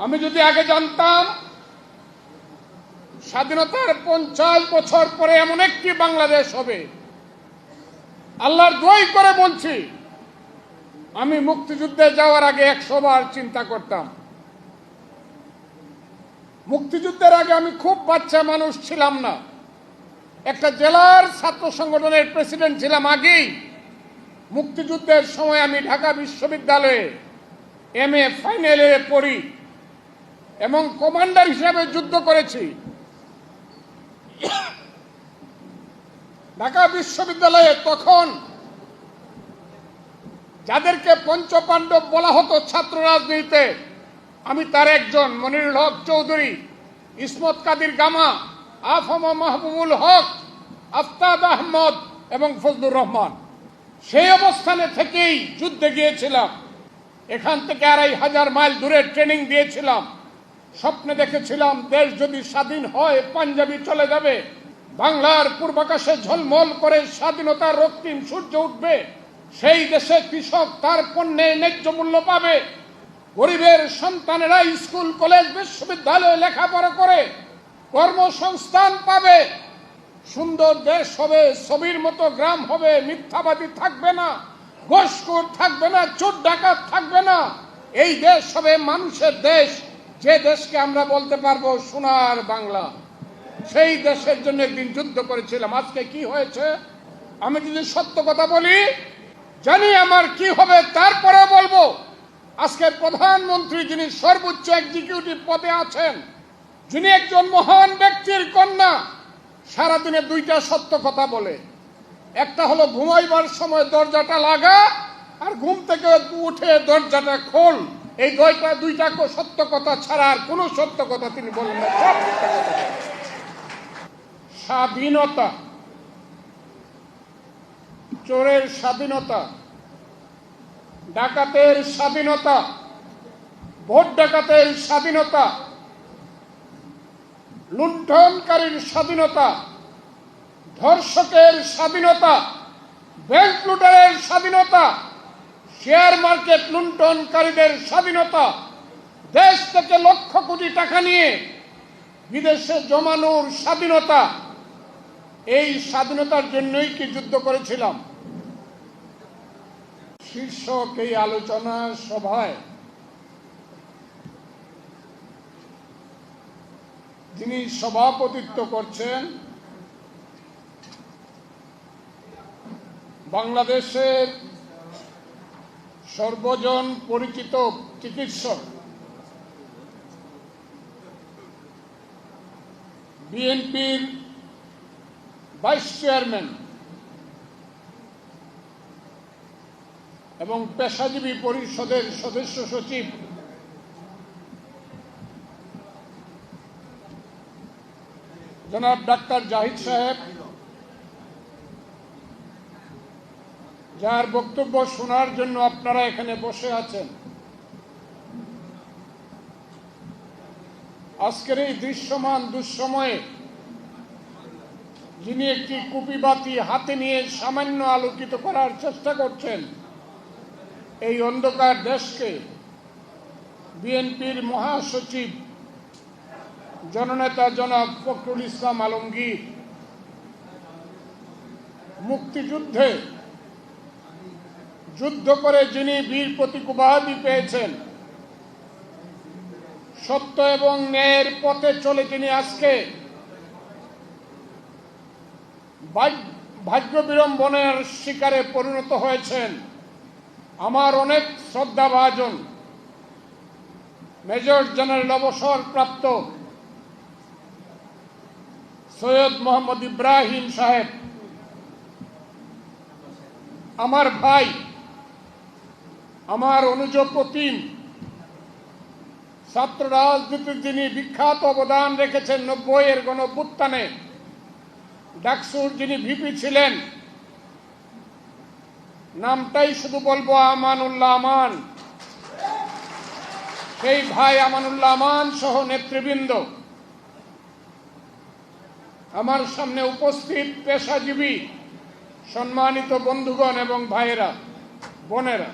আমি যদি আগে জানতাম, স্বাধীনতার পঞ্চাশ বছর পরে এমন একটি বাংলাদেশ হবে। আল্লাহর দোয়াই করে বলছি, আমি মুক্তিযুদ্ধে যাওয়ার আগে একশো বার চিন্তা করতাম। মুক্তিযুদ্ধের আগে আমি খুব বাচ্চা মানুষ ছিলাম না। একটা জেলার ছাত্র সংগঠনের প্রেসিডেন্ট ছিলাম আগেই। মুক্তিযুদ্ধের সময় আমি ঢাকা বিশ্ববিদ্যালয়ে এম এ ফাইনাল পড়ি। এবং কমান্ডার হিসাবে যুদ্ধ করেছি। ঢাকা বিশ্ববিদ্যালয়ে তখন যাদেরকে পঞ্চপাণ্ডব বলা হতো ছাত্র রাজনীতিতে, আমি তার একজন মনিরুল হক চৌধুরী, ইসমত কাদির গামা, আফম মাহবুবুল হক, আফতাব আহমদ এবং ফজলুর রহমান। সেই অবস্থানে থেকেই যুদ্ধে গিয়েছিলাম। এখান থেকে আড়াই হাজার মাইল দূরে ট্রেনিং দিয়েছিলাম। স্বপ্নে দেখেছিলাম, দেশ যদি স্বাধীন হয়, পাঞ্জাবি চলে যাবে। বাংলার পূর্বাকাশে ঝলমল করে স্বাধীনতার রক্তিম সূর্য উঠবে। সেই দেশে কৃষক তার পণ্যে ন্যায্য মূল্য পাবে। গরিবের সন্তানেরা স্কুল, কলেজ, বিশ্ববিদ্যালয়ে লেখাপড়া করে কর্মসংস্থান পাবে। সুন্দর দেশ হবে, ছবির মতো গ্রাম হবে, মিথ্যাবাদী থাকবে না ঘোষখোর থাকবে না, চোর ডাকাত থাকবে না। এই দেশ হবে মানুষের দেশ। যে দেশকে আমরা বলতে পারব সোনার বাংলা, সেই দেশের জন্য একদিন যুদ্ধ করেছিলাম। আজকে কি হয়েছে? আমি যদি সত্য কথা বলি, জানি আমার কি হবে তারপরে বলব। আজকের প্রধানমন্ত্রী যিনি সর্বোচ্চ এক্সিকিউটিভ পদে আছেন, যিনি একজন মহান ব্যক্তির কন্যা, সারাদিনে দুইটা সত্য কথা বলে। একটা হলো ঘুমাইবার সময় দরজাটা লাগা, আর ঘুম থেকে উঠে দরজাটা খোল। এই দুইটা দুইটা সত্য কথা ছাড়া আর কোনো সত্য কথা তিনি বলেন না, সব স্বাধীনতা। চোরের স্বাধীনতা। ডাকাতের স্বাধীনতা। ভোট ডাকাতের স্বাধীনতা। লুণ্ঠনকারীর স্বাধীনতা। ধর্ষকের স্বাধীনতা। ব্যাংক লুটারের স্বাধীনতা। শেয়ার মার্কেট লুণ্ঠনকারীদের স্বাধীনতা, দেশ থেকে লক্ষ কোটি টাকা নিয়ে বিদেশে জমানোর স্বাধীনতা, এই স্বাধীনতার জন্যই কি যুদ্ধ করেছিলাম? শীর্ষক এই আলোচনা সভায় যিনি সভাপতিত্ব করছেন, বাংলাদেশের সর্বজন পরিচিত চিকিৎসক। বিএনপির ভাইস চেয়ারম্যান এবং পেশাজীবী পরিষদের সদস্য সচিব জনাব ডাক্তার জাহিদ সাহেব যার বক্তব্য শোনার জন্য আপনারা এখানে বসে আছেন। আজকের এই দৃশ্যমান দুঃসময়ে যিনি একটি কুপিবাতি হাতে নিয়ে সামান্য আলোকিত করার চেষ্টা করছেন, এই অন্ধকার দেশকে বিএনপির মহাসচিব জননেতা জনাব ফখরুল ইসলাম আলমগীর মুক্তিযুদ্ধে যুদ্ধ করে যিনি বীর প্রতীক উপাধি পেয়েছেন, সত্য এবং ন্যায়ের পথে চলে তিনি আজকে ভাগ- ভাগ্য বিড়ম্বনের শিকারে পরিণত হয়েছেন। আমার অনেক শ্রদ্ধাভাজন মেজর জেনারেল অবসর প্রাপ্ত সৈয়দ মোহাম্মদ ইব্রাহিম সাহেব, আমার ভাই আমার অনুজ প্রতিম ছাত্র রাজনীতির যিনি বিখ্যাত অবদান রেখেছেন নব্বই এর গণভ্যুত্থানে, ডাকসুর যিনি ভিপি ছিলেন, নামটাই শুধু বলব আমানুল্লাহ আমান। সেই ভাই আমানুল্লাহ আমান সহ নেতৃবৃন্দ। আমার সামনে উপস্থিত পেশাজীবী, সম্মানিত বন্ধুগণ এবং ভাইয়েরা, বোনেরা।